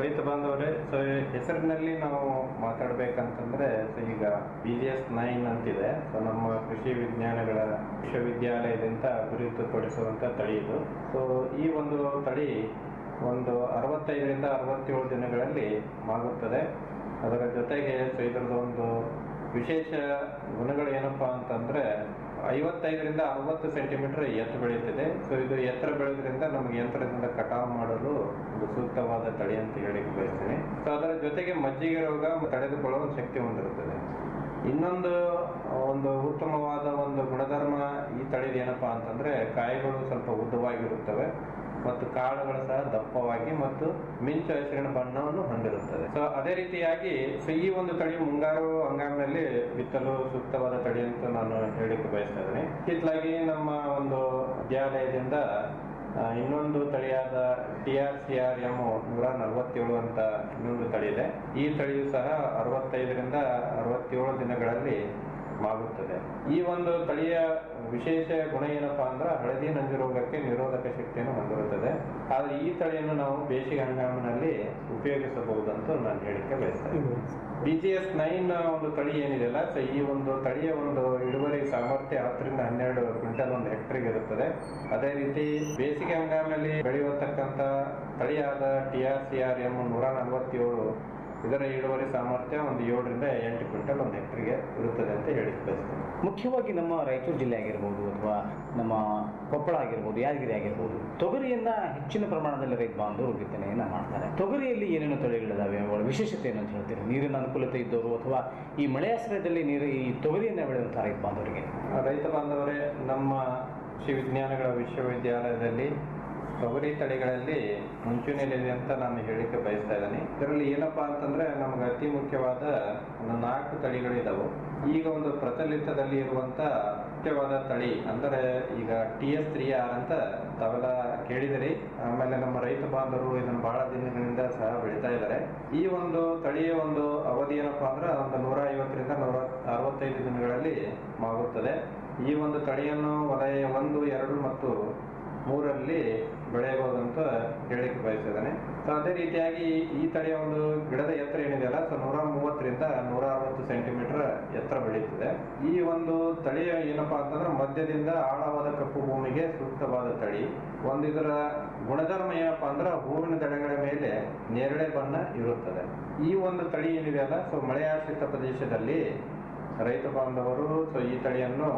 ರೈತ ಬಾಂಧವರೇ ಸೊ ಹೆಸರಿನಲ್ಲಿ ನಾವು ಮಾತಾಡಬೇಕಂತಂದ್ರೆ ಸೊ ಈಗ ಬಿ ಜಿ ಎಸ್ ನೈನ್ ಅಂತಿದೆ. ಸೊ ನಮ್ಮ ಕೃಷಿ ವಿಜ್ಞಾನಗಳ ವಿಶ್ವವಿದ್ಯಾಲಯದಿಂದ ಅಭಿವೃದ್ಧಿಪಡಿಸುವಂತ ತಳಿ ಇದು. ಸೊ ಈ ಒಂದು ತಳಿ ಒಂದು ಅರವತ್ತೈದರಿಂದ ಅರವತ್ತೇಳು ದಿನಗಳಲ್ಲಿ ಮಾಗುತ್ತದೆ ಅದರ ಜೊತೆಗೆ ಸೊ, ಇದರದ್ದು ಒಂದು ವಿಶೇಷ ಗುಣಗಳು ಏನಪ್ಪಾ ಅಂತಂದ್ರೆ ಐವತ್ತೈದರಿಂದ ಅರವತ್ತು ಸೆಂಟಿಮೀಟರ್ ಎತ್ತು ಬೆಳೆಯುತ್ತದೆ. ಸೊ ಇದು ಎತ್ತರ ಬೆಳೆದ್ರಿಂದ ನಮಗೆ ಯಂತ್ರದಿಂದ ಕಟಾವು ಮಾಡಲು ಒಂದು ಸೂಕ್ತವಾದ ತಳಿ ಅಂತ ಹೇಳಿಕ್ಕೆ ಬಯಸ್ತೀನಿ. ಸೊ ಅದರ ಜೊತೆಗೆ ಮಜ್ಜಿಗೆ ರೋಗ ತಡೆದುಕೊಳ್ಳುವ ಶಕ್ತಿ ಹೊಂದಿರುತ್ತದೆ. ಇನ್ನೊಂದು, ಒಂದು ಉತ್ತಮವಾದ ಒಂದು ಗುಣಧರ್ಮ ಈ ತಳಿದ ಏನಪ್ಪಾ ಅಂತಂದ್ರೆ, ಕಾಯಿಗಳು ಸ್ವಲ್ಪ ಉದ್ದವಾಗಿರುತ್ತವೆ. ಮತ್ತು ಕಾಳುಗಳು ಸಹ ದಪ್ಪವಾಗಿ ಮತ್ತು ಮಿಂಚು ಹಸಿರಿನ ಬಣ್ಣವನ್ನು ಹೊಂದಿರುತ್ತದೆ ಸೊ ಅದೇ ರೀತಿಯಾಗಿ ಸೊ ಈ ಒಂದು ತಳಿ ಮುಂಗಾರು ಹಂಗಾಮಿನಲ್ಲಿ ಬಿತ್ತಲು ಸೂಕ್ತವಾದ ತಳಿ ಅಂತ ನಾನು ಹೇಳಿಕ್ಕೆ ಬಯಸ್ತಾ ಇದ್ದೀನಿ. ನಮ್ಮ ಒಂದು ವಿದ್ಯಾಲಯದಿಂದ ಇನ್ನೊಂದು ತಳಿಯಾದ T R C R M ನೂರ ನಲವತ್ತೇಳು ಅಂತ ಇನ್ನೊಂದು ತಳಿ ಇದೆ. ಈ ತಳಿಯು ಸಹ ಅರವತ್ತೈದರಿಂದ ಅರವತ್ತೇಳು ದಿನಗಳಲ್ಲಿ ಮಾಗುತ್ತದೆ ಈ ಒಂದು ತಳಿಯ ವಿಶೇಷ ಗುಣ ಏನಪ್ಪಾ ಅಂದ್ರೆ ಹಳದಿ ನಂಜು ರೋಗಕ್ಕೆ ನಿರೋಧಕ ಶಕ್ತಿಯನ್ನು ಹೊಂದಿರುತ್ತದೆ. ಆದ್ರೆ ಈ ತಳಿಯನ್ನು ನಾವು ಬೇಸಿಗೆ ಹಂಗಾಮಿನಲ್ಲಿ ಉಪಯೋಗಿಸಬಹುದು ಅಂತ ನಾನು ಹೇಳಿಕೆ ಬಯಸ್ತೇನೆ ಬಿ ಜಿ ಎಸ್ ನೈನ್ ಒಂದು ತಳಿ ಏನಿದೆಯಲ್ಲ ಸೊ ಈ ಒಂದು ತಳಿಯ ಒಂದು ಇಳುವರಿ ಸಾಮರ್ಥ್ಯ ಹತ್ತರಿಂದ ಹನ್ನೆರಡು ಕ್ವಿಂಟಲ್ ಒಂದು ಹೆಕ್ಟರ್ಗೆ ಇರುತ್ತದೆ. ಅದೇ ರೀತಿ ಬೇಸಿಗೆ ಹಂಗಾಮಿನಲ್ಲಿ ಬೆಳೆಯುವತಕ್ಕಂತ ತಳಿಯಾದ T R C R M ನೂರ ನಲವತ್ತೇಳು ಇದರ ಇಳುವರಿ ಸಾಮರ್ಥ್ಯ ಒಂದು ಏಳರಿಂದ ಎಂಟು ಕ್ವಿಂಟಲ್ ಒಂದು ಹೆಕ್ಟರ್ಗೆ ಇರುತ್ತದೆ ಅಂತ ಹೇಳಿ ಬಯಸ್ತೇನೆ. ಮುಖ್ಯವಾಗಿ ನಮ್ಮ ರಾಯಚೂರು ಜಿಲ್ಲೆ ಆಗಿರ್ಬೋದು ಅಥವಾ ನಮ್ಮ ಕೊಪ್ಪಳ ಆಗಿರ್ಬೋದು ಯಾದಗಿರಿ ಆಗಿರ್ಬೋದು ತೊಗರಿಯನ್ನ ಹೆಚ್ಚಿನ ಪ್ರಮಾಣದಲ್ಲಿ ರೈತ ಬಾಂಧವರು ಬಿತ್ತನೆಯನ್ನು ಮಾಡ್ತಾರೆ. ತೊಗರಿಯಲ್ಲಿ ಏನೇನು ತಳಿಗಳಿದಾವೆ ಅವುಗಳ ವಿಶೇಷತೆ ಏನು ಅಂತ ಹೇಳ್ತೀರಿ? ನೀರಿನ ಅನುಕೂಲತೆ ಇದ್ದವರು ಅಥವಾ ಈ ಮಳೆ ಆಶ್ರಯದಲ್ಲಿ ನೀರು ಈ ತೊಗರಿಯನ್ನ ಬೆಳೆದಂತಹ ರೈತ ಬಾಂಧವರಿಗೆ? ರೈತ ಬಾಂಧವರೇ ನಮ್ಮ ಕೃಷಿ ವಿಜ್ಞಾನಗಳ ವಿಶ್ವವಿದ್ಯಾಲಯದಲ್ಲಿ ತೊಗರಿ ತಳಿಗಳಲ್ಲಿ ಮುಂಚೂಣಿಯಲ್ಲಿದೆ ಅಂತ ನಾನು ಹೇಳಿಕೆ ಬಯಸ್ತಾ ಇದ್ದೀನಿ. ಇದರಲ್ಲಿ ಏನಪ್ಪಾ ಅಂತಂದ್ರೆ ನಮ್ಗೆ ಅತಿ ಮುಖ್ಯವಾದ ಒಂದು ನಾಲ್ಕು ತಳಿಗಳಿದಾವೆ ಈಗ ಒಂದು ಪ್ರಚಲಿತದಲ್ಲಿ ಇರುವಂತ ಮುಖ್ಯವಾದ ತಳಿ ಅಂದರೆ ಈಗ ಟಿ ಎಸ್ ತ್ರೀ ಆರ್ ಅಂತ ತಾವೆಲ್ಲ ಕೇಳಿದಿರಿ. ಆಮೇಲೆ ನಮ್ಮ ರೈತ ಬಾಂಧವರು ಇದನ್ನು ಬಹಳ ದಿನಗಳಿಂದ ಸಹ ಬೆಳಿತಾ ಇದ್ದಾರೆ. ಈ ಒಂದು ತಳಿಯ ಒಂದು ಅವಧಿ ಏನಪ್ಪಾ ಅಂದ್ರೆ ಒಂದು ನೂರ ಐವತ್ತರಿಂದ ನೂರ ಅರವತ್ತೈದು ದಿನಗಳಲ್ಲಿ ಮಾಗುತ್ತದೆ. ಈ ಒಂದು ತಳಿಯನ್ನು ವಲಯ ಒಂದು, ಎರಡು ಮತ್ತು ಮೂರಲ್ಲಿ ಬೆಳೆಯಬಹುದು ಅಂತ ಹೇಳಿಕ್ಕೆ ಬಯಸಿದ್ದಾನೆ. ಸೊ ಅದೇ ರೀತಿಯಾಗಿ ಈ ತಳಿಯ ಒಂದು ಗಿಡದ ಎತ್ತರ ಏನಿದೆಯಲ್ಲ ಸೊ ನೂರ ಮೂವತ್ತರಿಂದ ನೂರ ಅರವತ್ತು ಸೆಂಟಿಮೀಟರ್ ಎತ್ತರ ಬೆಳೆಯುತ್ತದೆ ಈ ಒಂದು ತಳಿಯ ಏನಪ್ಪಾ ಅಂತಂದ್ರೆ ಮಧ್ಯದಿಂದ ಆಳವಾದ ಕಪ್ಪು ಭೂಮಿಗೆ ಸೂಕ್ತವಾದ ತಳಿ. ಒಂದು ಇದರ ಗುಣಧರ್ಮ ಏನಪ್ಪಾ ಅಂದ್ರೆ ಹೂವಿನ ದಡಗಳ ಮೇಲೆ ನೇರಳೆ ಬಣ್ಣ ಇರುತ್ತದೆ. ಈ ಒಂದು ತಳಿ ಏನಿದೆಯಲ್ಲ ಸೊ ಮಳೆಯಾಶ್ರಿತ ಪ್ರದೇಶದಲ್ಲಿ ರೈತ ಬಾಂಧವರು, ಸೊ ಈ ತಳಿಯನ್ನು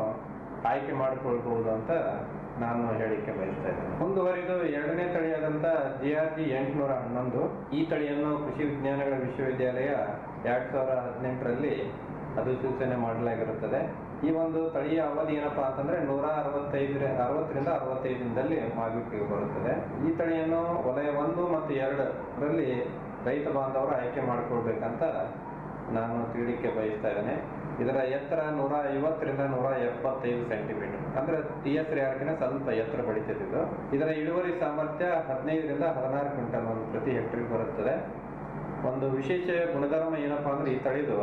ಆಯ್ಕೆ ಮಾಡಿಕೊಳ್ಬಹುದು ಅಂತ ನಾನು ಹೇಳಿಕೆ ಬಯಸ್ತಾ ಇದ್ದೇನೆ. ಮುಂದುವರಿದು ಎರಡನೇ ತಳಿಯಾದಂತ ಜಿ ಆರ್ ಜಿ ಎಂಟುನೂರ ಹನ್ನೊಂದು. ಈ ತಳಿಯನ್ನು ಕೃಷಿ ವಿಜ್ಞಾನಗಳ ವಿಶ್ವವಿದ್ಯಾಲಯ ಎರಡ್ ಸಾವಿರ ಹದಿನೆಂಟರಲ್ಲಿ ಅಧಿಸೂಚನೆ ಮಾಡಲಾಗಿರುತ್ತದೆ. ಈ ಒಂದು ತಳಿಯ ಅವಧಿ ಏನಪ್ಪಾ ಅಂತಂದ್ರೆ ನೂರ ಅರವತ್ತೈದರ, ಅರವತ್ತರಿಂದ ಅರವತ್ತೈದು ದಿನದಲ್ಲಿ ಮಾಗುವಿಕೆ ಬರುತ್ತದೆ. ಈ ತಳಿಯನ್ನು ವಲಯ ಒಂದು ಮತ್ತು ಎರಡರಲ್ಲಿ ರೈತ ಬಾಂಧವರು ಆಯ್ಕೆ ಮಾಡಿಕೊಳ್ಬೇಕಂತ ನಾನು ತಿಳಿಲಿಕ್ಕೆ ಬಯಸ್ತಾ ಇದ್ದೇನೆ. ಇದರ ಎತ್ತರ ನೂರ ಐವತ್ತರಿಂದ ನೂರ ಎಪ್ಪತ್ತೈದು ಸೆಂಟಿಮೀಟರ್. ಅಂದ್ರೆ ಟಿ ಎಸ್ ರಿಯಾರ್ಕಿನ ಸ್ವಲ್ಪ ಎತ್ತರ ಇದರ ಇಳುವರಿ ಸಾಮರ್ಥ್ಯ ಹದಿನೈದರಿಂದ ಹದಿನಾರು ಕ್ವಿಂಟಲ್ ಒಂದು ಪ್ರತಿ ಹೆಕ್ಟರ್ ಬರುತ್ತದೆ. ಒಂದು ವಿಶೇಷ ಗುಣಧರ್ಮ ಏನಪ್ಪಾ ಅಂದ್ರೆ ಈ ತಳಿದು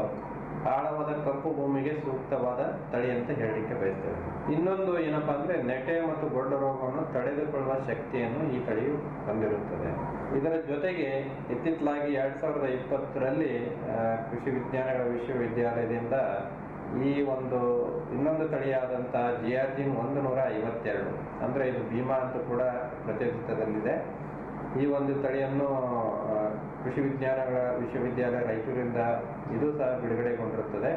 ಆಳವಾದ ಕಪ್ಪು ಭೂಮಿಗೆ ಸೂಕ್ತವಾದ ತಳಿ ಅಂತ ಹೇಳಲಿಕ್ಕೆ ಬಯಸ್ತೇವೆ. ಇನ್ನೊಂದು ಏನಪ್ಪಾ ಅಂದ್ರೆ ನೆಟೆ ಮತ್ತು ಗೊಡ್ಡ ರೋಗವನ್ನು ತಡೆದುಕೊಳ್ಳುವ ಶಕ್ತಿಯನ್ನು ಈ ತಳಿಯು ಹೊಂದಿರುತ್ತದೆ. ಇದರ ಜೊತೆಗೆ ಇತ್ತಿತ್ತಲಾಗಿ ಎರಡ್ ಸಾವಿರದ ಇಪ್ಪತ್ತರಲ್ಲಿ ಕೃಷಿ ವಿಜ್ಞಾನಗಳ ವಿಶ್ವವಿದ್ಯಾಲಯದಿಂದ ಈ ಒಂದು ಇನ್ನೊಂದು ತಳಿಯಾದಂತ ಜಿ ಆರ್ ಜಿನ್ ಒಂದು ನೂರ ಐವತ್ತೆರಡು, ಅಂದ್ರೆ ಇದು ಭೀಮಾ ಅಂತ ಕೂಡ ಪ್ರಚಲಿತದಲ್ಲಿದೆ. ಈ ಒಂದು ತಳಿಯನ್ನು ಕೃಷಿ ವಿಜ್ಞಾನಗಳ ವಿಶ್ವವಿದ್ಯಾಲಯ ರಾಯಚೂರಿಂದ ಇದು ಸಹ ಬಿಡುಗಡೆಗೊಂಡಿರುತ್ತದೆ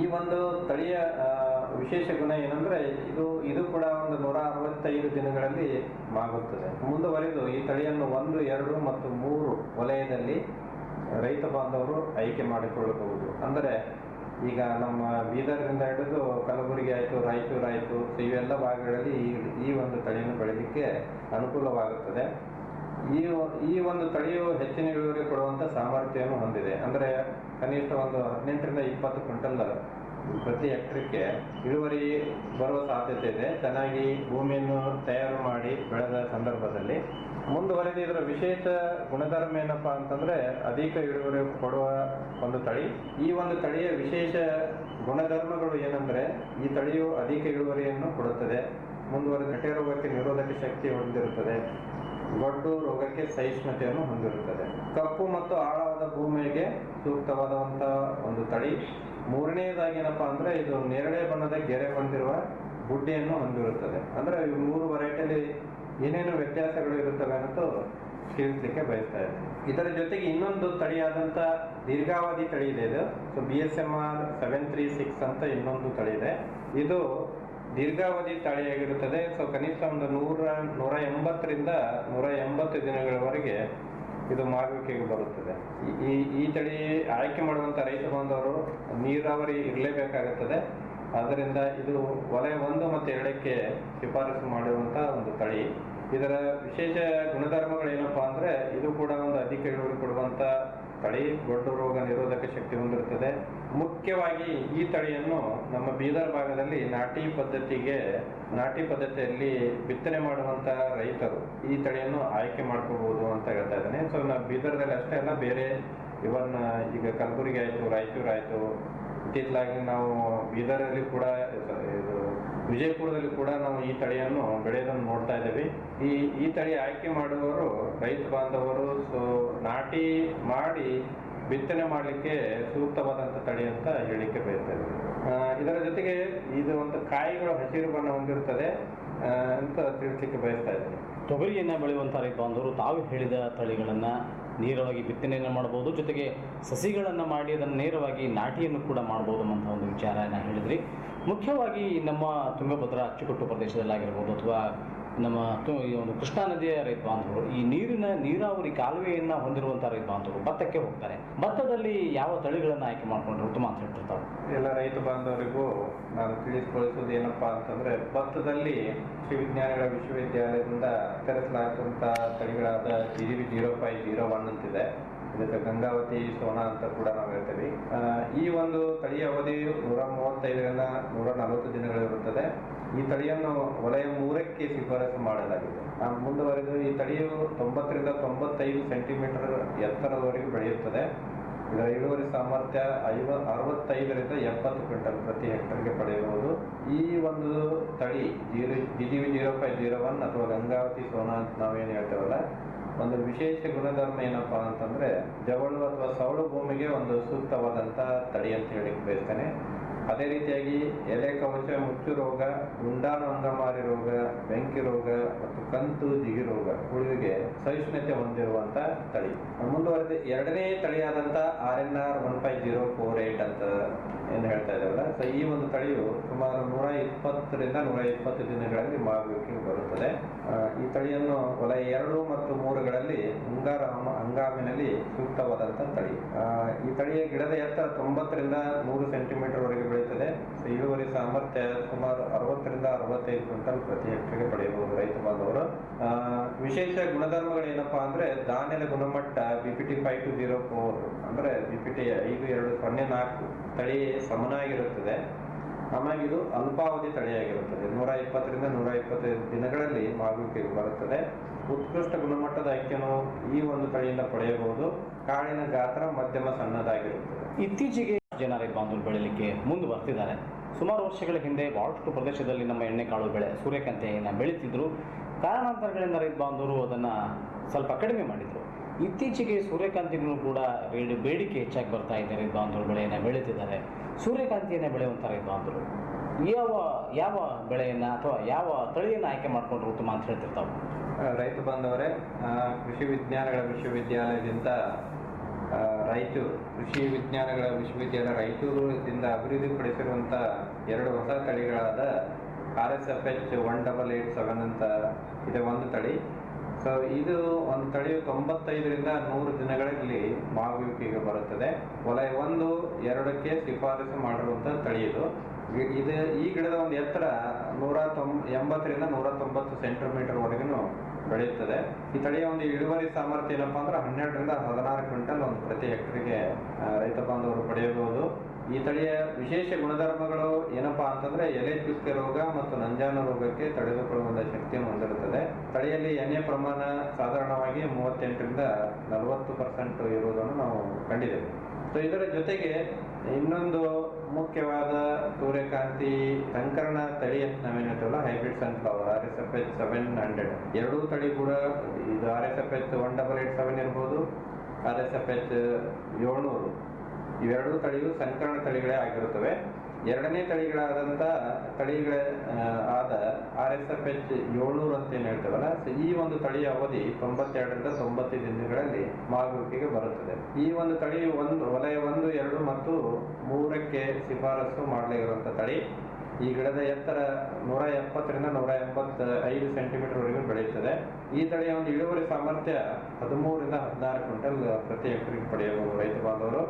ಈ ಒಂದು ತಳಿಯ ವಿಶೇಷ ಗುಣ ಏನಂದ್ರೆ ಇದು ಇದು ಕೂಡ ಒಂದು ನೂರ ಅರವತ್ತೈದು ದಿನಗಳಲ್ಲಿ ಮಾಗುತ್ತದೆ. ಮುಂದುವರೆದು ಈ ತಳಿಯನ್ನು ಒಂದು, ಎರಡು ಮತ್ತು ಮೂರು ವಲಯದಲ್ಲಿ ರೈತ ಬಾಂಧವರು ಆಯ್ಕೆ ಮಾಡಿಕೊಳ್ಳಬಹುದು. ಅಂದರೆ ಈಗ ನಮ್ಮ ಬೀದರ್ನಿಂದ ಹಿಡಿದು ಕಲಬುರಗಿ ಆಯಿತು, ರಾಯಚೂರು ಆಯಿತು ಇವೆಲ್ಲ ಭಾಗಗಳಲ್ಲಿ ಈ ಈ ಒಂದು ತಳಿಯನ್ನು ಬೆಳೆಯಲಿಕ್ಕೆ ಅನುಕೂಲವಾಗುತ್ತದೆ. ಈ ಈ ಒಂದು ತಳಿಯು ಹೆಚ್ಚಿನ ಇಳುವರಿ ಕೊಡುವಂತ ಸಾಮರ್ಥ್ಯವನ್ನು ಹೊಂದಿದೆ. ಅಂದ್ರೆ ಕನಿಷ್ಠ ಒಂದು ಹದಿನೆಂಟರಿಂದ ಇಪ್ಪತ್ತು ಕ್ವಿಂಟಲ್ ಪ್ರತಿ ಹೆಕ್ಟ್ರಿಗೆ ಇಳುವರಿ ಬರುವ ಸಾಧ್ಯತೆ ಇದೆ. ಚೆನ್ನಾಗಿ ಭೂಮಿಯನ್ನು ತಯಾರು ಮಾಡಿ ಬೆಳೆದ ಸಂದರ್ಭದಲ್ಲಿ. ಮುಂದುವರೆದ ಇದರ ವಿಶೇಷ ಗುಣಧರ್ಮ ಏನಪ್ಪಾ ಅಂತಂದ್ರೆ ಅಧಿಕ ಇಳುವರಿ ಕೊಡುವ ಒಂದು ತಳಿ. ಈ ಒಂದು ತಳಿಯ ವಿಶೇಷ ಗುಣಧರ್ಮಗಳು ಏನಂದ್ರೆ ಈ ತಳಿಯು ಅಧಿಕ ಇಳುವರಿಯನ್ನು ಕೊಡುತ್ತದೆ. ಮುಂದುವರೆದ ಕಟ್ಟೆ ರೋಗಕ್ಕೆ ನಿರೋಧಕ ಶಕ್ತಿ ಹೊಂದಿರುತ್ತದೆ. ಗೊಡ್ಡು ರೋಗಕ್ಕೆ ಸಹಿಷ್ಣುತೆಯನ್ನು ಹೊಂದಿರುತ್ತದೆ. ಕಪ್ಪು ಮತ್ತು ಆಳವಾದ ಭೂಮಿಗೆ ಸೂಕ್ತವಾದಂತಹ ಒಂದು ತಳಿ. ಮೂರನೆಯದಾಗಿ ಏನಪ್ಪಾ ಅಂದ್ರೆ ಇದು ನೇರಳೆ ಬಣ್ಣದ ಗೆರೆ ಹೊಂದಿರುವ ಬುಡ್ಡಿಯನ್ನು ಹೊಂದಿರುತ್ತದೆ. ಅಂದ್ರೆ ಈ ಮೂರು ವೆರೈಟಿಯಲ್ಲಿ ಏನೇನು ವ್ಯತ್ಯಾಸಗಳು ಇರುತ್ತವೆ ಅನ್ನೋದು ತಿಳಿಸ್ಲಿಕ್ಕೆ ಬಯಸ್ತಾ ಇದೆ ಇದರ ಜೊತೆಗೆ ಇನ್ನೊಂದು ತಳಿಯಾದಂತ ದೀರ್ಘಾವಧಿ ತಳಿ ಇದೆ ಇದು. So B S M R seven three six ಅಂತ ಇನ್ನೊಂದು ತಳಿ ಇದೆ. ಇದು ದೀರ್ಘಾವಧಿ ತಳಿಯಾಗಿರುತ್ತದೆ. ಸೊ ಕನಿಷ್ಠ ಒಂದು ನೂರ ನೂರ ಎಂಬತ್ತರಿಂದ ನೂರ ಎಂಬತ್ತು ದಿನಗಳವರೆಗೆ ಇದು ಮಾರುವಿಕೆಗೆ ಬರುತ್ತದೆ. ಈ- ಈ ತಳಿ ಆಯ್ಕೆ ಮಾಡುವಂಥ ರೈತ ಬಾಂಧವರು ನೀರಾವರಿ ಇರಲೇಬೇಕಾಗುತ್ತದೆ. ಆದ್ದರಿಂದ ಇದು ವಲಯ ಒಂದು ಮತ್ತು ಎರಡಕ್ಕೆ ಶಿಫಾರಸು ಮಾಡುವಂಥ ಒಂದು ತಳಿ. ಇದರ ವಿಶೇಷ ಗುಣಧರ್ಮಗಳು ಏನಪ್ಪಾ ಅಂದ್ರೆ ಇದು ಕೂಡ ಒಂದು ಅಧಿಕ ಇಳುವರಿ ಕೊಡುವಂತ ತಳಿ ದೊಡ್ಡ ರೋಗ ನಿರೋಧಕ ಶಕ್ತಿ ಹೊಂದಿರುತ್ತದೆ. ಮುಖ್ಯವಾಗಿ ಈ ತಳಿಯನ್ನು ನಮ್ಮ ಬೀದರ್ ಭಾಗದಲ್ಲಿ ನಾಟಿ ಪದ್ಧತಿಗೆ, ನಾಟಿ ಪದ್ಧತಿಯಲ್ಲಿ ಬಿತ್ತನೆ ಮಾಡುವಂತಹ ರೈತರು ಈ ತಳಿಯನ್ನು ಆಯ್ಕೆ ಮಾಡ್ಕೋಬಹುದು ಅಂತ ಹೇಳ್ತಾ ಇದ್ದೇನೆ. ಸೊ ನಾವು ಬೀದರ್ದಲ್ಲಿ ಅಷ್ಟೇ ಅಲ್ಲ, ಬೇರೆ ಇವನ್, ಈಗ ಕಲಬುರಗಿ ಆಯ್ತು, ರಾಯಚೂರು ಆಯ್ತು ಇತ್ತಿತ್ತಲಾಗಿ ನಾವು ಬೀದರಲ್ಲಿ ಕೂಡ ವಿಜಯಪುರದಲ್ಲಿ ಕೂಡ ನಾವು ಈ ತಳಿಯನ್ನು ಬೆಳೆಯೋದನ್ನು ನೋಡ್ತಾ ಇದ್ದೀವಿ. ಈ ಈ ತಳಿ ಆಯ್ಕೆ ಮಾಡುವವರು ರೈತ ಬಾಂಧವರು, ಸೊ ನಾಟಿ ಮಾಡಿ ಬಿತ್ತನೆ ಮಾಡಲಿಕ್ಕೆ ಸೂಕ್ತವಾದಂಥ ತಳಿ ಅಂತ ಹೇಳಿಕೆ ಬಯಸ್ತೇವೆ ಇದರ ಜೊತೆಗೆ ಇದು ಒಂದು ಕಾಯಿಗಳು ಹಸಿರು ಬಣ್ಣ ಹೊಂದಿರುತ್ತದೆ ಅಂತ ತಿಳಿಸ್ಲಿಕ್ಕೆ ಬಯಸ್ತಾ ಇದ್ದೀನಿ ತೊಗರಿಯನ್ನು ಬೆಳೆಯುವಂಥ ರೈತ ಬಾಂಧವರು ತಾವು ಹೇಳಿದ ತಳಿಗಳನ್ನು ನೇರವಾಗಿ ಬಿತ್ತನೆಯನ್ನು ಮಾಡ್ಬೋದು ಜೊತೆಗೆ ಸಸಿಗಳನ್ನು ಮಾಡಿ ಅದನ್ನು ನೇರವಾಗಿ ನಾಟಿಯನ್ನು ಕೂಡ ಮಾಡ್ಬೋದು ಅನ್ನೋ ಒಂದು ವಿಚಾರನ ಹೇಳಿದ್ರಿ. ಮುಖ್ಯವಾಗಿ ನಮ್ಮ ತುಂಗಭದ್ರಾ ಅಚ್ಚುಕಟ್ಟು ಪ್ರದೇಶದಲ್ಲಾಗಿರ್ಬೋದು ಅಥವಾ ನಮ್ಮ ಈ ಒಂದು ಕೃಷ್ಣಾ ನದಿಯ ರೈತ ಬಾಂಧವರು ಈ ನೀರಿನ ನೀರಾವರಿ ಕಾಲುವೆಯನ್ನು ಹೊಂದಿರುವಂಥ ರೈತ ಬಾಂಧವರು ಭತ್ತಕ್ಕೆ ಹೋಗ್ತಾರೆ. ಭತ್ತದಲ್ಲಿ ಯಾವ ತಳಿಗಳನ್ನು ಆಯ್ಕೆ ಮಾಡ್ಕೊಂಡ್ರೆ? ಉತ್ತಮ ಅಂತ ಹೇಳ್ತಿರ್ತಾರೆ ಎಲ್ಲ ರೈತ ಬಾಂಧವರಿಗೂ ನಾನು ತಿಳಿಸ್ಕೊಳಿಸೋದು ಏನಪ್ಪಾ ಅಂತಂದ್ರೆ ಭತ್ತದಲ್ಲಿ ಕೃಷಿ ವಿಜ್ಞಾನಗಳ ವಿಶ್ವವಿದ್ಯಾಲಯದಿಂದ ವಿತರಿಸಲಾಗುವಂತ ತಳಿಗಳಾದ GGB zero five zero one ಅಂತಿದೆ. ಇದಕ್ಕೆ ಗಂಗಾವತಿ ಸೋನ ಅಂತ ಕೂಡ ನಾವು ಹೇಳ್ತೀವಿ. ಈ ಒಂದು ತಳಿಯ ಅವಧಿ ನೂರ ಮೂವತ್ತೈದರಿಂದ ನೂರ ನಲವತ್ತು ದಿನಗಳಿರುತ್ತದೆ ಈ ತಳಿಯನ್ನು ವಲಯ ಮೂರಕ್ಕೆ ಶಿಫಾರಸು ಮಾಡಲಾಗಿದೆ. ಆ, ಮುಂದುವರೆದು ಈ ತಳಿಯು ತೊಂಬತ್ತರಿಂದ ತೊಂಬತ್ತೈದು ಸೆಂಟಿಮೀಟರ್ ಎತ್ತರದವರೆಗೆ ಬೆಳೆಯುತ್ತದೆ. ಇದರ ಇಳುವರಿ ಸಾಮರ್ಥ್ಯ ಐವ ಅರವತ್ತೈದರಿಂದ ಎಪ್ಪತ್ತು ಕ್ವಿಂಟಲ್ ಪ್ರತಿ ಹೆಕ್ಟರ್ಗೆ ಪಡೆಯಬಹುದು. ಈ ಒಂದು ತಳಿ zero GGV zero five zero one ಅಥವಾ ಗಂಗಾವತಿ ಸೋನಾ ಅಂತ ನಾವೇನು ಹೇಳ್ತೇವಲ್ಲ ಒಂದು ವಿಶೇಷ ಗುಣಧರ್ಮ ಏನಪ್ಪ ಅಂತಂದ್ರೆ ಜವಳು ಅಥವಾ ಸವಳು ಭೂಮಿಗೆ ಒಂದು ಸೂಕ್ತವಾದಂತ ತಳಿ ಅಂತ ಹೇಳಿ ಬಯಸ್ತೇನೆ. ಅದೇ ರೀತಿಯಾಗಿ ಎಲೆ ಕವಚ, ಮುಚ್ಚು ರೋಗ ಗುಂಡಾಣು ಅಂಗಮಾರಿ ರೋಗ, ಬೆಂಕಿ ರೋಗ ಮತ್ತು ಕಂತು ಜಿಗಿ ರೋಗ ಉಳಿವಿಗೆ ಸಹಿಷ್ಣುತೆ ಹೊಂದಿರುವಂತ ತಳಿ. ಮುಂದುವರೆದ ಎರಡನೇ ತಳಿಯಾದಂತ R N R one five zero four eight ಅಂತ ಏನು ಹೇಳ್ತಾ ಇದ್ದಾರಲ್ಲ ಸೊ ಈ ಒಂದು ತಳಿಯು ಸುಮಾರು ನೂರ ಇಪ್ಪತ್ತರಿಂದ ನೂರ ಇಪ್ಪತ್ತು ದಿನಗಳಲ್ಲಿ ಮಾಗುವಿಕೆ ಬರುತ್ತದೆ. ಈ ತಳಿಯನ್ನು ವಲಯ ಎರಡು ಮತ್ತು ಮೂರುಗಳಲ್ಲಿ ಮುಂಗಾರ ಹಂಗಾಮಿನಲ್ಲಿ ಸೂಕ್ತವಾದಂತ ತಳಿ. ಈ ತಳಿಯ ಗಿಡದ ಎತ್ತರ ತೊಂಬತ್ತರಿಂದ ನೂರು ಸೆಂಟಿಮೀಟರ್ ವರೆಗೆ ಬೆಳೆಯುತ್ತದೆ ಇಳುವರಿ ಸಾಮರ್ಥ್ಯ ಸುಮಾರು ಅರವತ್ತರಿಂದ ಅರವತ್ತೈದು ಕ್ವಿಂಟಲ್ ಪ್ರತಿ ಹೆಕ್ಟರ್ಗೆ ಪಡೆಯಬಹುದು. ರೈತ ಬಾಂಧವರು ವಿಶೇಷ ಗುಣಧರ್ಮಗಳು ಏನಪ್ಪಾ ಅಂದ್ರೆ ಧಾನ್ಯದ ಗುಣಮಟ್ಟ BPT five two zero four ಅಂದ್ರೆ ಬಿಪಿಟಿ ಐದು, ಎರಡು, ಸೊನ್ನೆ, ನಾಲ್ಕು ತಳಿ ಸಮನಾಗಿರುತ್ತದೆ. ಆಮೇಲೆ ಇದು ಅಲ್ಪಾವಧಿ ತಳಿಯಾಗಿರುತ್ತದೆ. ನೂರ ಇಪ್ಪತ್ತರಿಂದ ನೂರ ಇಪ್ಪತ್ತೈದು ದಿನಗಳಲ್ಲಿ ಮಾಗುವಿಕೆಗೆ ಬರುತ್ತದೆ. ಉತ್ಕೃಷ್ಟ ಗುಣಮಟ್ಟದ ಅಕ್ಕಿಯನ್ನು ಈ ಒಂದು ತಳಿಯಿಂದ ಪಡೆಯಬಹುದು. ಕಾಳಿನ ಗಾತ್ರ ಮಧ್ಯಮ ಸಣ್ಣದಾಗಿರುತ್ತದೆ. ಇತ್ತೀಚೆಗೆ ಜನ ರೈತ ಬೆಳೀಲಿಕ್ಕೆ ಮುಂದೆ ಬರ್ತಿದ್ದಾರೆ ಸುಮಾರು ವರ್ಷಗಳ ಹಿಂದೆ ಬಹಳಷ್ಟು ಪ್ರದೇಶದಲ್ಲಿ ನಮ್ಮ ಎಣ್ಣೆಕಾಳು ಬೆಳೆ ಸೂರ್ಯಕಾಂತಿಯನ್ನು ಬೆಳೀತಿದ್ರು. ಕಾರಣಾಂತರಗಳಿಂದ ರೈತ ಬಾಂಧವರು ಅದನ್ನು ಸ್ವಲ್ಪ ಕಡಿಮೆ ಮಾಡಿದರು. ಇತ್ತೀಚೆಗೆ ಸೂರ್ಯಕಾಂತಿಗೂ ಕೂಡ ಬೇಡಿ- ಬೇಡಿಕೆ ಹೆಚ್ಚಾಗಿ ಬರ್ತಾ ಇದೆ ರೈತ ಬಾಂಧವರು ಬೆಳೆಯನ್ನು ಬೆಳೀತಿದ್ದಾರೆ. ಸೂರ್ಯಕಾಂತಿಯನ್ನು ಬೆಳೆಯುವಂಥ ರೈತ ಬಾಂಧವರು ಯಾವ ಯಾವ ಬೆಳೆಯನ್ನು ಅಥವಾ ಯಾವ ತಳಿಯನ್ನು ಆಯ್ಕೆ ಮಾಡಿಕೊಂಡ್ರೆ ಉತ್ತಮ ಅಂತ ಹೇಳ್ತಿರ್ತಾವೆ? ರೈತ ಬಾಂಧವರೇ ಕೃಷಿ ವಿಜ್ಞಾನಗಳ ವಿಶ್ವವಿದ್ಯಾಲಯದಿಂದ ರಾಯಚೂರು ಕೃಷಿ ವಿಜ್ಞಾನಗಳ ವಿಶ್ವವಿದ್ಯಾಲಯ ಅಭಿವೃದ್ಧಿ ಅಭಿವೃದ್ಧಿಪಡಿಸಿರುವಂಥ ಎರಡು ಹೊಸ ತಳಿಗಳಾದ R S F H one double eight seven ಅಂತ ಇದೆ ಒಂದು ತಳಿ. ಸೊ ಇದು ಒಂದು ತಳಿಯು ತೊಂಬತ್ತೈದರಿಂದ ನೂರು ದಿನಗಳಲ್ಲಿ ಮಾಗುವಿಕೆಗೆ ಬರುತ್ತದೆ. ವಲಯ ಒಂದು, ಎರಡಕ್ಕೆ ಶಿಫಾರಸು ಮಾಡಿರುವಂಥ ತಳಿ ಇದು. ಇದು ಈ ಗಿಡದ ಒಂದು ಎತ್ತರ ನೂರ ತೊಂಬ ಎಂಬತ್ತರಿಂದ ನೂರ ತೊಂಬತ್ತು ಸೆಂಟಿಮೀಟರ್ ವರೆಗೂ ಬೆಳೆಯುತ್ತದೆ. ಈ ತಳಿಯ ಒಂದು ಇಳುವರಿ ಸಾಮರ್ಥ್ಯ ಏನಪ್ಪಾ ಅಂದ್ರೆ ಹನ್ನೆರಡರಿಂದ ಹದಿನಾರು ಕ್ವಿಂಟಲ್ ಒಂದು ಪ್ರತಿ ಹೆಕ್ಟರ್ಗೆ ರೈತ ಬಾಂಧವರು ಪಡೆಯಬಹುದು. ಈ ತಳಿಯ ವಿಶೇಷ ಗುಣಧರ್ಮಗಳು ಏನಪ್ಪಾ ಅಂತಂದ್ರೆ ಎಲೆ ಚುಕ್ಕೆ ರೋಗ ಮತ್ತು ನಂಜಾನ ರೋಗಕ್ಕೆ ತಡೆದುಕೊಳ್ಳುವಂತ ಶಕ್ತಿಯನ್ನು ಹೊಂದಿರುತ್ತದೆ. ತಳಿಯಲ್ಲಿ ಎಣ್ಣೆ ಪ್ರಮಾಣ ಸಾಧಾರಣವಾಗಿ ಮೂವತ್ತೆಂಟರಿಂದ ನಲವತ್ತು ಪರ್ಸೆಂಟ್ ಇರುವುದನ್ನು ನಾವು ಕಂಡಿದ್ದೇವೆ. ಸೊ ಇದರ ಜೊತೆಗೆ ಇನ್ನೊಂದು ಮುಖ್ಯವಾದ ಸೂರ್ಯಕಾಂತಿ ಸಂಕರಣ ತಳಿ ಅಂತ ನಾವೇನ್ ಹೇಳ್ತೇವಲ್ಲ? Hybrid sunflower R S F H seven hundred ಎರಡೂ ತಳಿ ಕೂಡ ಇದು R S F H one double eight seven ಇರ್ಬೋದು ಆರ್ ಎಸ್ ಎಫ್ ಎಚ್ ಏಳ್ನೂರು. ಇವೆರಡೂ ತಳಿಯು ಸಂಕರಣ ತಳಿಗಳೇ ಆಗಿರುತ್ತವೆ. ಎರಡನೇ ತಳಿಗಳಾದಂಥ ತಳಿಗಳ ಆದ ಆರ್ ಎಸ್ ಎಫ್ ಎಚ್ ಏಳ್ನೂರು ಅಂತ ಏನು ಹೇಳ್ತೇವಲ್ಲ ಈ ಒಂದು ತಳಿಯ ಅವಧಿ ತೊಂಬತ್ತೆರಡರಿಂದ ತೊಂಬತ್ತೈದು ದಿನಗಳಲ್ಲಿ ಮಾಗುವಿಕೆಗೆ ಬರುತ್ತದೆ. ಈ ಒಂದು ತಳಿ ಒಂದು, ವಲಯ ಒಂದು, ಎರಡು ಮತ್ತು ಮೂರಕ್ಕೆ ಶಿಫಾರಸು ಮಾಡಲಿರುವಂಥ ತಳಿ. ಈ ಗಿಡದ ಎತ್ತರ ನೂರ ಎಪ್ಪತ್ತರಿಂದ ನೂರ ಎಂಬತ್ತ ಐದು ಸೆಂಟಿಮೀಟರ್ ವರೆಗೂ ಬೆಳೆಯುತ್ತದೆ. ಈ ತಳಿಯ ಒಂದು ಇಳುವರಿ ಸಾಮರ್ಥ್ಯ ಹದಿಮೂರಿಂದ ಹದಿನಾರು ಕ್ವಿಂಟಲ್ ಪ್ರತಿ ಹೆಕ್ಟರ್ಗೆ ಪಡೆಯಬಹುದು ರೈತ ಬಾಂಧವರು.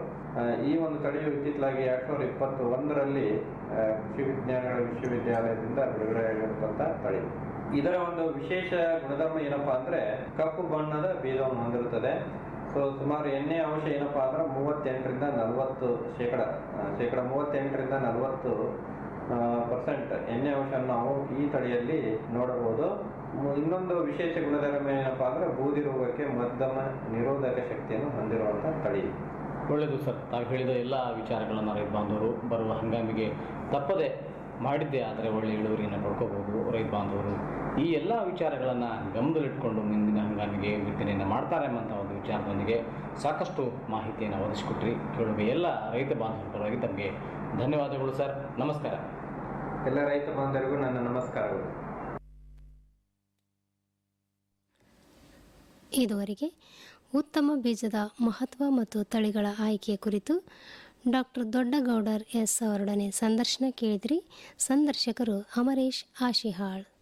ಈ ಒಂದು ತಳಿಯು ಇತ್ತಿತ್ತಲಾಗಿ ಎರಡ್ ಸಾವಿರದ ಇಪ್ಪತ್ತು ಒಂದರಲ್ಲಿ ಕೃಷಿ ವಿಜ್ಞಾನಗಳ ವಿಶ್ವವಿದ್ಯಾಲಯದಿಂದ ಬಿಡುಗಡೆಯಾಗಿರುವಂತ ತಳಿ. ಇದರ ಒಂದು ವಿಶೇಷ ಗುಣಧರ್ಮ ಏನಪ್ಪಾ ಅಂದ್ರೆ ಕಪ್ಪು ಬಣ್ಣದ ಬೀಜವನ್ನು ಹೊಂದಿರುತ್ತದೆ. ಸೊ ಸುಮಾರು ಎಣ್ಣೆ ಅಂಶ ಏನಪ್ಪಾ ಅಂದ್ರೆ ಮೂವತ್ತೆಂಟರಿಂದ ನಲವತ್ತು ಶೇಕಡ ಶೇಕಡ ಮೂವತ್ತೆಂಟರಿಂದ ನಲವತ್ತು ಪರ್ಸೆಂಟ್ ಎಣ್ಣೆ ಅಂಶವನ್ನು ನಾವು ಈ ತಳಿಯಲ್ಲಿ ನೋಡಬಹುದು. ಇನ್ನೊಂದು ವಿಶೇಷ ಗುಣಧರ್ಮ ಏನಪ್ಪ ಅಂದ್ರೆ ಬೂದಿ ರೋಗಕ್ಕೆ ಮಧ್ಯಮ ನಿರೋಧಕ ಶಕ್ತಿಯನ್ನು ಹೊಂದಿರುವಂತಹ ತಳಿ. ಒಳ್ಳೆಯದು ಸರ್. ತಾವು ಹೇಳಿದ ಎಲ್ಲ ವಿಚಾರಗಳನ್ನು ರೈತ ಬಾಂಧವರು ಬರುವ ಹಂಗಾಮಿಗೆ ತಪ್ಪದೆ ಮಾಡಿದ್ದೆ ಆದರೆ ಒಳ್ಳೆ ಇಳುವರಿಯನ್ನು ಪಡ್ಕೋಬಹುದು ರೈತ ಬಾಂಧವರು. ಈ ಎಲ್ಲ ವಿಚಾರಗಳನ್ನು ಗಮನದಲ್ಲಿಟ್ಕೊಂಡು ಮುಂದಿನ ಹಂಗಾಮಿಗೆ ಬಿತ್ತನೆಯನ್ನು ಮಾಡ್ತಾರೆ ಎಂಬಂಥ ಒಂದು ವಿಚಾರದೊಂದಿಗೆ ಸಾಕಷ್ಟು ಮಾಹಿತಿಯನ್ನು ಒದಗಿಸಿಕೊಟ್ರಿ. ಕೇಳುವ ಎಲ್ಲ ರೈತ ಬಾಂಧವರ ಪರವಾಗಿ ತಮಗೆ ಧನ್ಯವಾದಗಳು ಸರ್. ನಮಸ್ಕಾರ. ಎಲ್ಲ ರೈತ ಬಾಂಧವರಿಗೂ ನನ್ನ ನಮಸ್ಕಾರಗಳು. ಇದುವರೆಗೆ ಉತ್ತಮ ಬೀಜದ ಮಹತ್ವ ಮತ್ತು ತಳಿಗಳ ಆಯ್ಕೆಯ ಕುರಿತು ಡಾಕ್ಟರ್ ದೊಡ್ಡಗೌಡರ್ ಎಸ್ ಅವರೊಡನೆ ಸಂದರ್ಶನ ಕೇಳಿದ್ರಿ. ಸಂದರ್ಶಕರು ಅಮರೇಶ್ ಆಶಿಹಾಳ್.